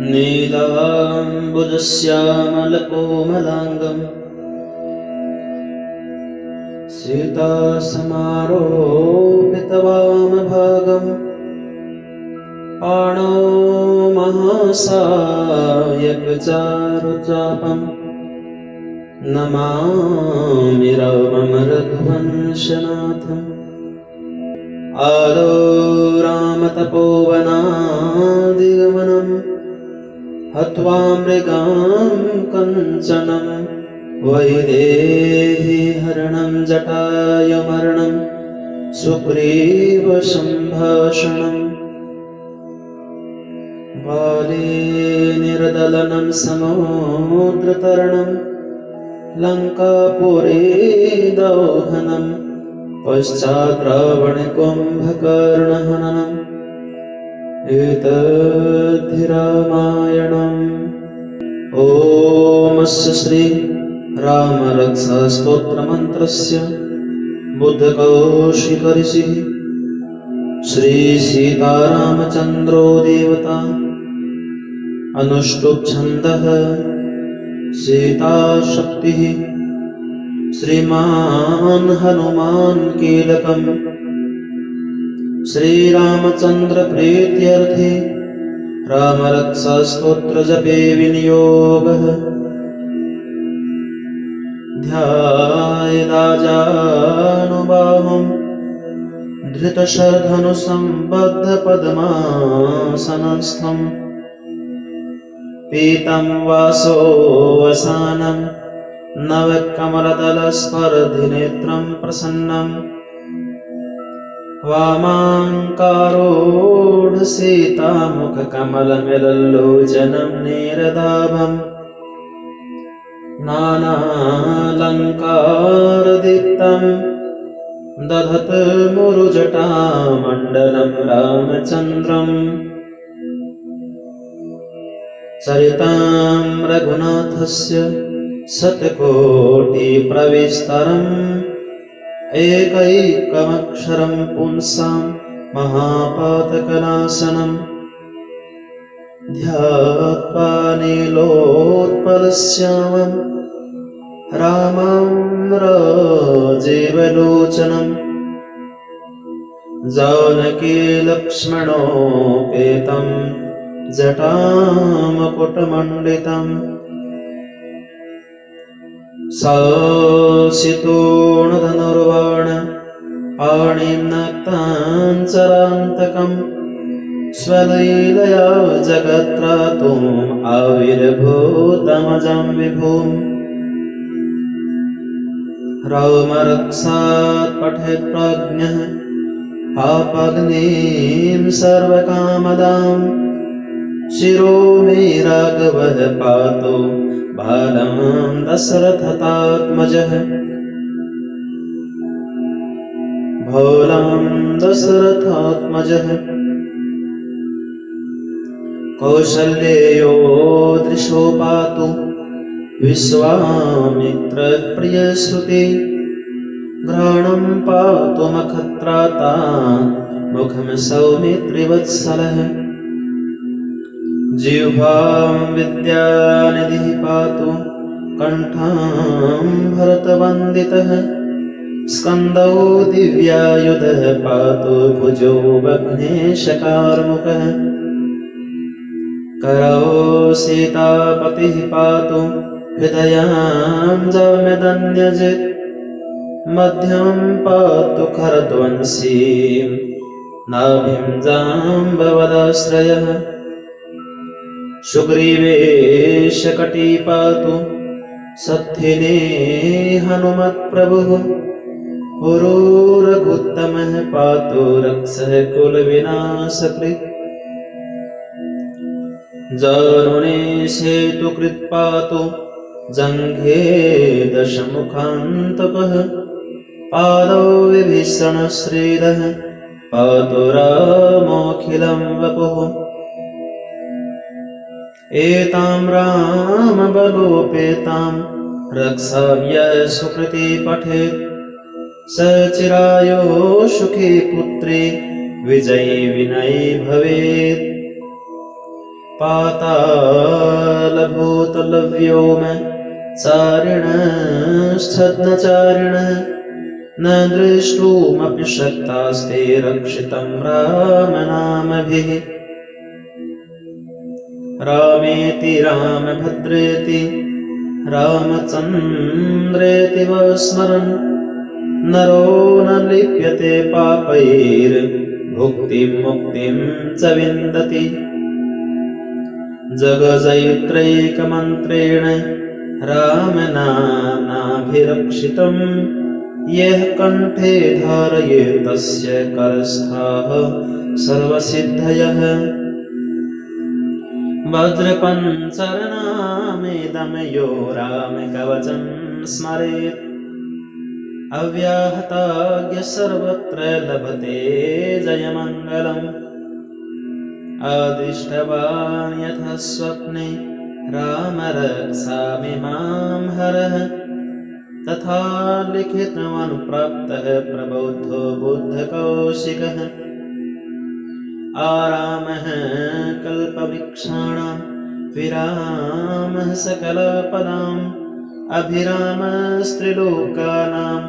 नीलाम्बुजश्यामलकोमलाङ्गम्। सीतासमारोपितवामभागम्। पाणो महासायकचारुचापम्। नमामि रामं रघुवंशनाथम् आलो रामतपोवनादिगमनम् हत्वा मृगां कञ्चनं वैदेहि हरणं जटायमरणं सुग्रीवसम्भाषणम् बाले निर्दलनं समुद्रतरणं लङ्कापुरे दौहनम् पश्चाद्रावणकुम्भकर्णहननम् एतद्धि रामायणम् ॐस्य श्री रामरक्षास्तोत्रमन्त्रस्य बुद्धकौशिकऋषिः श्रीसीतारामचन्द्रो देवता अनुष्टुप्छन्दः सीताशक्तिः। श्रीमान् हनुमान् कीलकम्। श्रीरामचन्द्रप्रीत्यर्थे रामरक्षास्तोत्रजपे विनियोगः। ध्यायदाजानुबाहुम् धृतशर्धनुसम्बद्धपद्मासनस्थम्। पीतं वासोऽवसानम् नवकमलदलस्पर्धिनेत्रं प्रसन्नम् वामाङ्कारोढसीतामुखकमलमिलल्लोचनं नीरदाभम् नानालङ्कारदीप्तं दधत् मुरुजटामण्डलं रामचन्द्रम् चरितां रघुनाथस्य शतकोटिप्रविस्तरम् एकैकमक्षरं पुंसां महापातकनाशनम् ध्यात्वा नीलोत्पलश्यामं रामं राजीवलोचनम् जानकी लक्ष्मणोपेतं जटामकुटमण्डितम् सासितोणधनुर्वाण पाणिं नक्ताञ्चरान्तकम् स्वलीलया जगत्रातुम् आविर्भूतमजं विभुम्। रामरक्षात् पठेत् प्राज्ञः पापग्निं सर्वकामदाम्। शिरो मे राघवः पातु बालं दशरथतात्मजः। भोलां दशरथात्मजः। कौशल्येयो दृशो पातु विश्वामित्रप्रियश्रुते। घ्राणं पातु मखत्राता मुखं सौमित्रिवत्सलः। जिह्वां विद्यानिधिः पातु कण्ठां भरतवन्दितः, स्कन्दौ दिव्यायुधः पातु भुजौ वग्नेशकार्मुकः। करौ सीतापतिः पातु हृदयां जाम्यदन्यजित् मध्यं पातु खरध्वंसीं नाभिं जाम्बवदाश्रयः। सुग्रीवेशकटी पातु सत्थिने हनुमत्प्रभुः पुरोरघुत्तमः पातु रक्षः कुलविनाशकृत् जानुने सेतुकृत् पातु जङ्घे दशमुखान्तकः पादौ विभीषणश्रीरः पातु रामोऽखिलं वपुः एतां रामबलोपेतां रक्षाव्य सुकृति पठेत् स चिरायो सुखी पुत्री विजयी विनयी भवेत्। पातालभूतलव्योम चारिणश्छद्मचारिणः न द्रष्टुमपि शक्तास्ते रक्षितं रामनामभिः रामेति रामभद्रेति रामचन्द्रेति वस्मरन् नरो न लिप्यते पापैर्भुक्तिं मुक्तिं च विन्दति। जगजैत्रैकमन्त्रेण रामनाम्नाभिरक्षितं यः कण्ठे धारये तस्य करस्थाः सर्वसिद्धयः वज्रपञ्चरनामेदं यो रामकवचं स्मरेत् अव्याहताज्ञ सर्वत्र लभते जयमङ्गलम्। अदिष्टवान् यथा स्वप्ने राम रक्षामि मां हरः। तथा लिखितवान् प्राप्तः प्रबोद्धो बुद्धकौशिकः। आरामः कल्पवृक्षाणां विरामः सकलपदाम् अभिरामस्त्रिलोकानां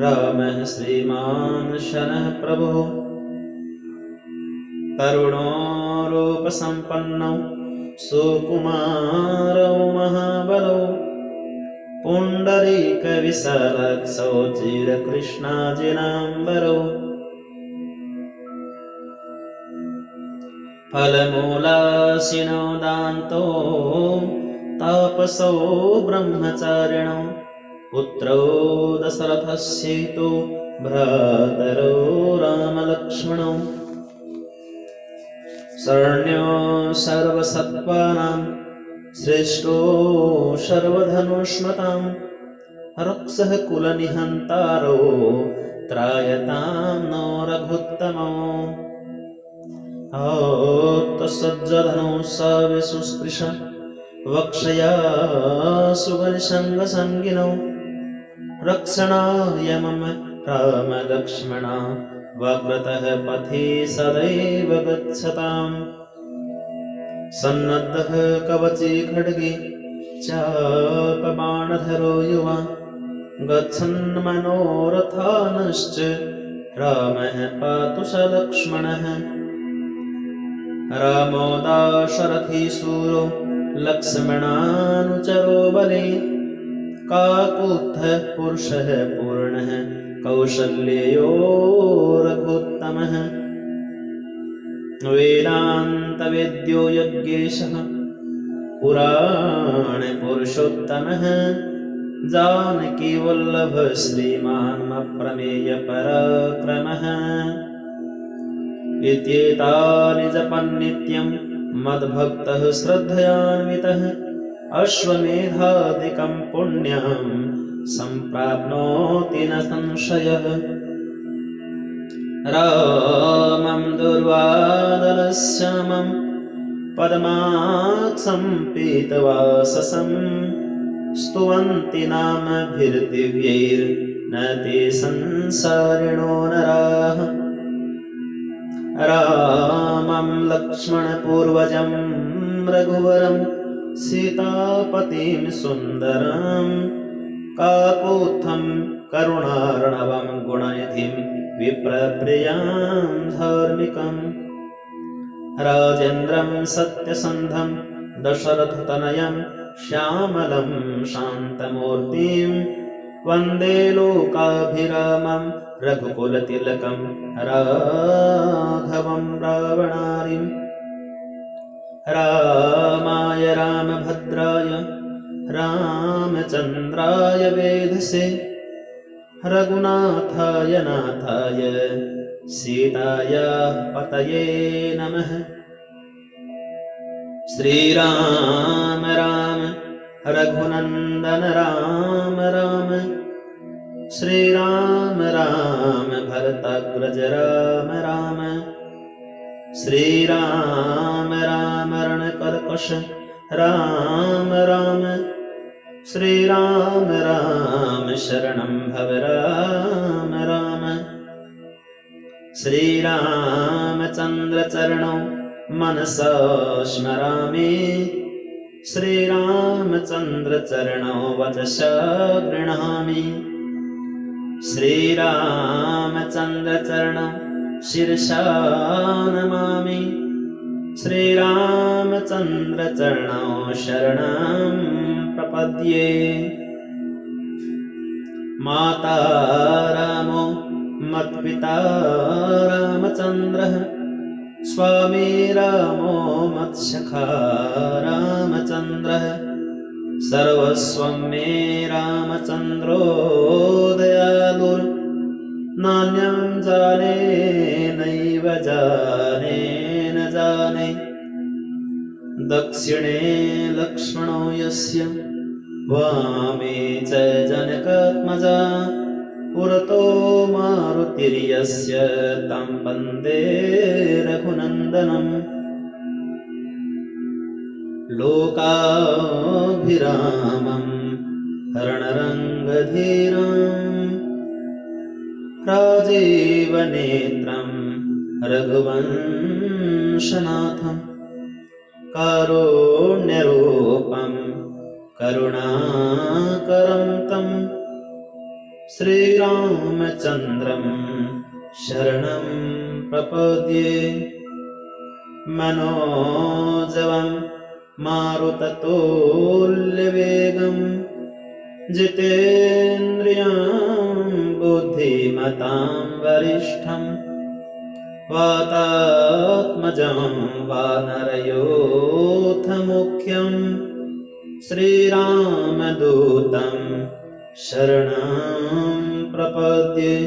रामः श्रीमान् शनः प्रभुः। तरुणोरूपसम्पन्नौ सुकुमारौ महाबलौ पुण्डरीकविशालक्षौ चिरकृष्णाजिनाम्बरौ फलमूलाशिनो दान्तो तापसौ ब्रह्मचारिणौ पुत्रौ दशरथस्यैतो भ्रातरौ रामलक्ष्मणौ। शरण्यो सर्वसत्त्वानां श्रेष्ठो सर्वधनुष्मतां रक्षः कुलनिहन्तारो त्रायतां नो रघुत्तमौ तसज्जधनौ सविसुस्पृश वक्षया सुगनिसङ्गसङ्गिनौ रक्षणाय मम रामलक्ष्मणा, वक्रतः पथि सदैव गच्छताम्। सन्नद्धः कवचे खड्गे, चापबाणधरो युवा गच्छन् मनोरथानश्च रामः पातु स लक्ष्मणः। रामो दाशरथी सूरो लक्ष्मणानुचरो बले। काकुत्थः पुरुषः पूर्णः कौशल्ययो रघुत्तमः। वेदान्तवेद्यो यज्ञेशः पुराणपुरुषोत्तमः जानकीवल्लभ श्रीमान्मप्रमेयपराक्रमः इत्येतानि जपन्नित्यं मद्भक्तः श्रद्धयान्वितः अश्वमेधादिकं पुण्यं सम्प्राप्नोति न संशयः। रामं दुर्वादलश्यामं पद्माक्षं पीतवाससं स्तुवन्ति नामभिर्दिव्यैर्न ते संसारिणो नराः रामं लक्ष्मणपूर्वजं रघुवरं सीतापतिं सुन्दरं काकोत्थं करुणार्णवं गुणनिधिं विप्रप्रियां धार्मिकम् राजेन्द्रं सत्यसन्धं दशरथतनयं श्यामलं शान्तमूर्तिं वन्दे लोकाभिरामं रघुकुलतिलकं राघवं रावणारिम् रामाय रामभद्राय रामचन्द्राय वेधसे। रघुनाथाय नाथाय सीतायाः पतये नमः। श्रीराम राम, रघुनन्दन राम राम। श्रीराम राम भरतग्रज राम राम। श्रीराम राम रणकर्कश राम राम। श्रीराम राम शरणं भव राम राम। श्रीरामचन्द्रचरणौ मनसा स्मरामि। श्रीरामचन्द्रचरणौ वचसा गृह्णामि। श्रीरामचन्द्रचरणं नमामि श्रीरामचन्द्रचरणौ शरणं प्रपद्ये। माता रामो मत्पिता रामचन्द्रः स्वामी रामो मत्सखा रामचन्द्रः सर्वस्वं मे रामचन्द्रो नान्यं जाने नैव जाने दक्षिणे लक्ष्मणो यस्य वामे च जनकात्मजा पुरतो मारुतिर्यस्य तं वन्दे रघुनन्दनम्। लोकाभिरामं रणरङ्गधीरम् राजीवनेत्रं रघुवंशनाथं कारुण्यरूपं करुणाकरं तं श्रीरामचन्द्रं शरणं प्रपद्ये। मनोजवं मारुततुल्यवेगं जितेन्द्रियां बुद्धिमतां वरिष्ठं वातात्मजं वानरयोथमुख्यं श्रीरामदूतं शरणं प्रपद्ये।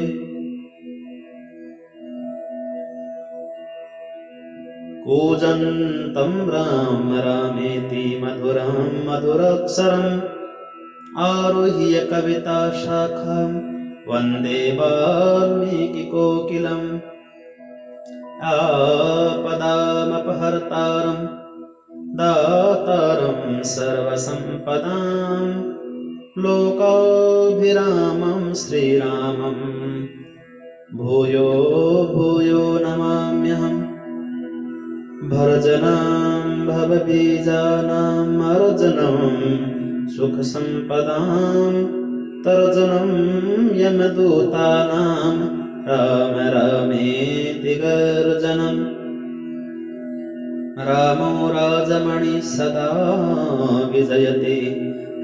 कूजन्तं राम रामेति मधुरं मधुराक्षरम् आरुह्य कविताशाखां वन्दे वाल्मीकिकोकिलम् आपदामपहर्तारं दातारं सर्वसम्पदां लोकाभिरामं श्रीरामं भूयो भूयो नमाम्यहम्। भर्जनां भवबीजानाम् अर्जनं सुखसम्पदां तर्जनं यमदूतानां राम रामेति गर्जनम्। रामो राजमणि सदा विजयते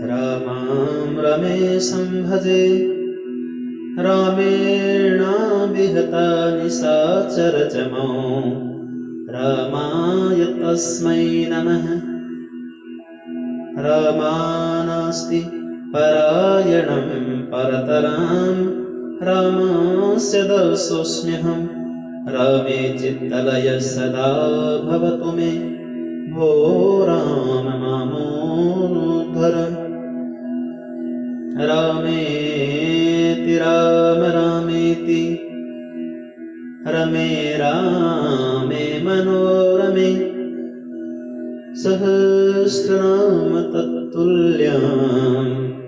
रामां रमेशं भजे। रामेणाभिहता निशाचरचमौ रामाय तस्मै नमः रामानास्ति परायणं परतरां। रामस्य दर्शोऽस्म्यहं रामे चित्तलय सदा भवतु मे। भो राम मामोद्धर रामेति राम रामेति। रमे रामे मनोरमे सहस्रनाम तत्तुल्यम्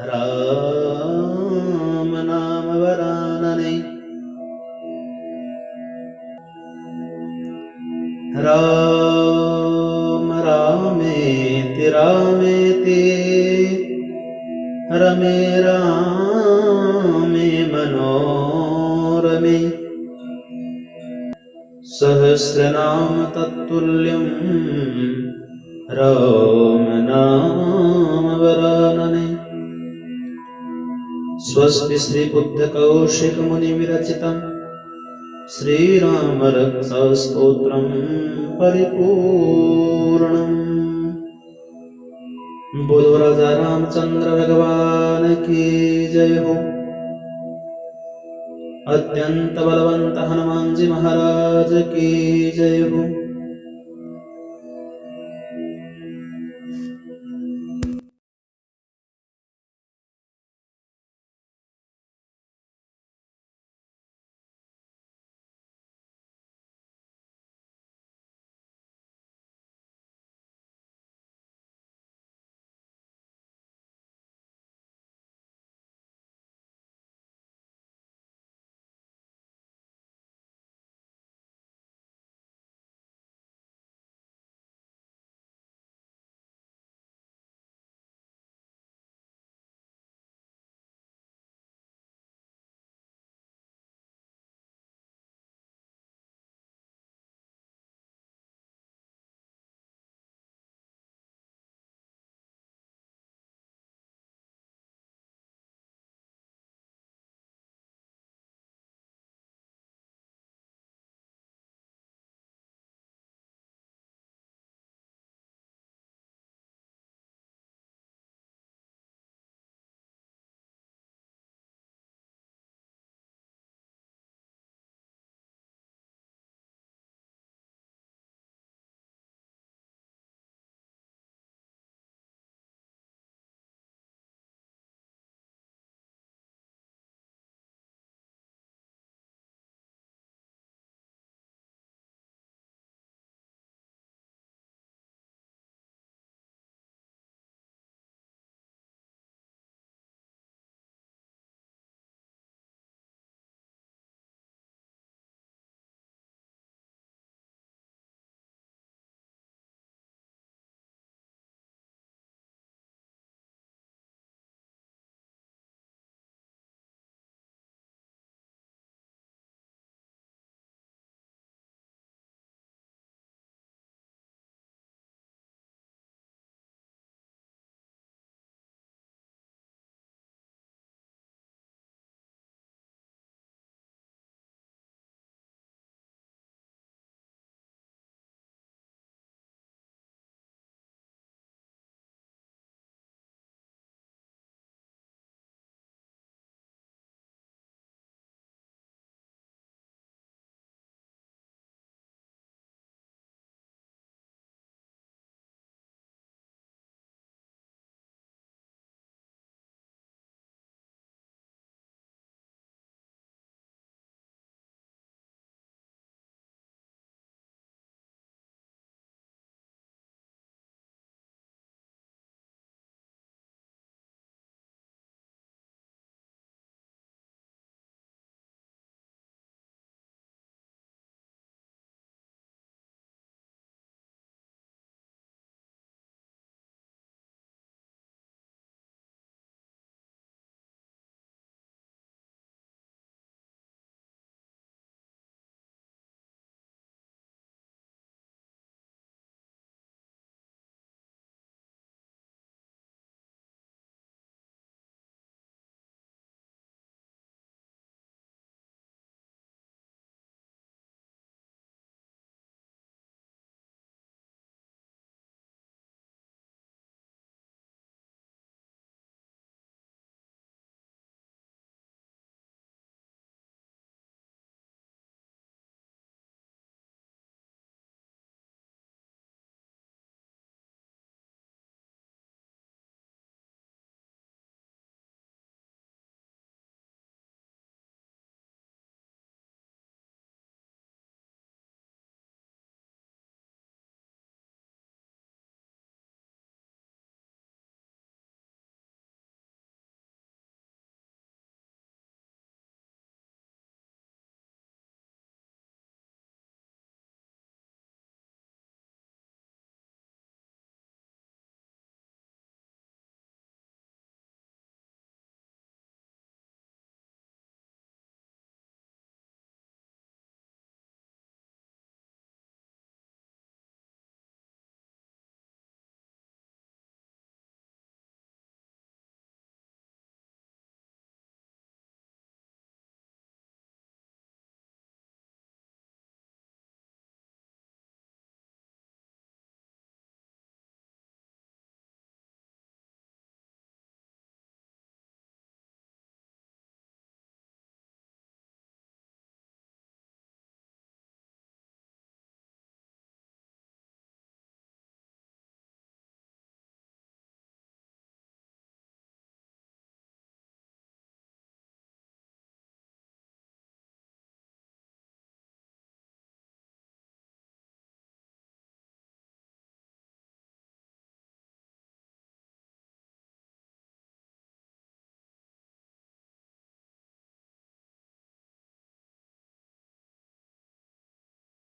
राम नाम वरानने राम रामेति रामेति। रमे रामे मनोरमे। सहस्रनाम तत्तुल्यं राम नाम वरानने स्वस्ति श्रीबुद्धकौशिकमुनिविरचितं श्रीरामरक्षास्तोत्रं परिपूर्णम् बोलो राजा रामचंद्र भगवान की जय हो अत्यंत बलवंत हनुमान जी महाराज की जय हो।